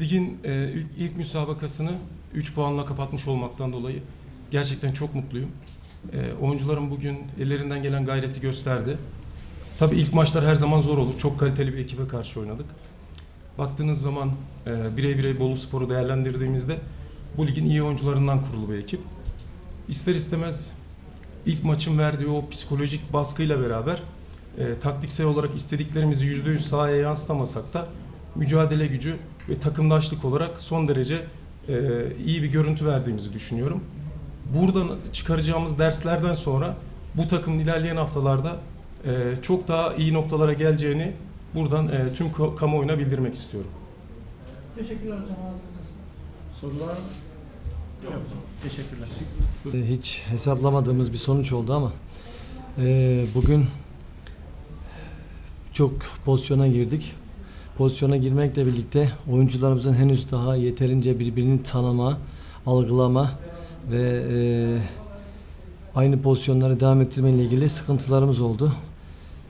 ligin e, ilk, ilk müsabakasını 3 puanla kapatmış olmaktan dolayı gerçekten çok mutluyum. E, oyuncularım bugün ellerinden gelen gayreti gösterdi. Tabii ilk maçlar her zaman zor olur. Çok kaliteli bir ekibe karşı oynadık. Baktığınız zaman e, birey birey Bolu Spor'u değerlendirdiğimizde bu ligin iyi oyuncularından kurulu bir ekip. İster istemez ilk maçın verdiği o psikolojik baskıyla beraber e, taktiksel olarak istediklerimizi %100 sahaya yansıtamasak da mücadele gücü ve takımdaşlık olarak son derece e, iyi bir görüntü verdiğimizi düşünüyorum. Buradan çıkaracağımız derslerden sonra bu takımın ilerleyen haftalarda e, çok daha iyi noktalara geleceğini buradan e, tüm kamuoyuna bildirmek istiyorum. Teşekkürler hocam ağzınıza. Sorular yok. Teşekkürler. Hiç hesaplamadığımız bir sonuç oldu ama e, bugün çok pozisyona girdik. Pozisyona girmekle birlikte oyuncularımızın henüz daha yeterince birbirini tanıma, algılama ve e, aynı pozisyonları devam ettirme ile ilgili sıkıntılarımız oldu.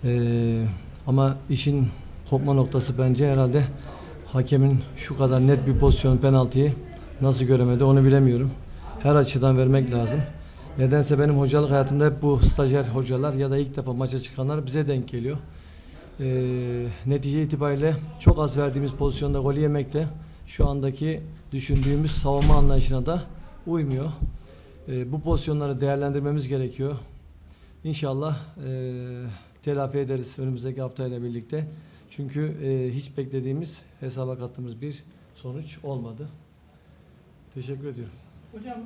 E, ama işin kopma noktası bence herhalde hakemin şu kadar net bir pozisyon penaltıyı nasıl göremedi onu bilemiyorum her açıdan vermek lazım. Nedense benim hocalık hayatımda hep bu stajyer hocalar ya da ilk defa maça çıkanlar bize denk geliyor. Ee, netice itibariyle çok az verdiğimiz pozisyonda golü yemek de şu andaki düşündüğümüz savunma anlayışına da uymuyor. Ee, bu pozisyonları değerlendirmemiz gerekiyor. İnşallah e, telafi ederiz önümüzdeki haftayla birlikte. Çünkü e, hiç beklediğimiz hesaba kattığımız bir sonuç olmadı. Teşekkür ediyorum. Hocam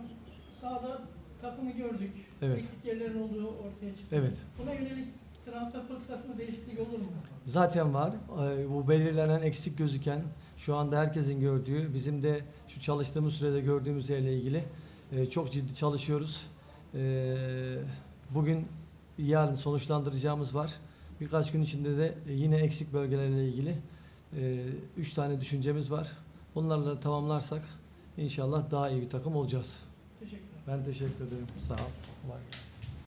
sahada takımı gördük. Evet. Eksik yerlerin olduğu ortaya çıktı. Evet. Buna yönelik transfer politikasında değişiklik olur mu? Zaten var. Ee, Bu belirlenen eksik gözüken şu anda herkesin gördüğü bizim de şu çalıştığımız sürede gördüğümüz yerle ilgili e, çok ciddi çalışıyoruz. Ee, Bugün yarın sonuçlandıracağımız var. Birkaç gün içinde de yine eksik bölgelerle ilgili e, üç tane düşüncemiz var. Bunlarla tamamlarsak inşallah daha iyi bir takım olacağız. Teşekkürler. Ben teşekkür ederim. Sağ ol. Kolay gelsin.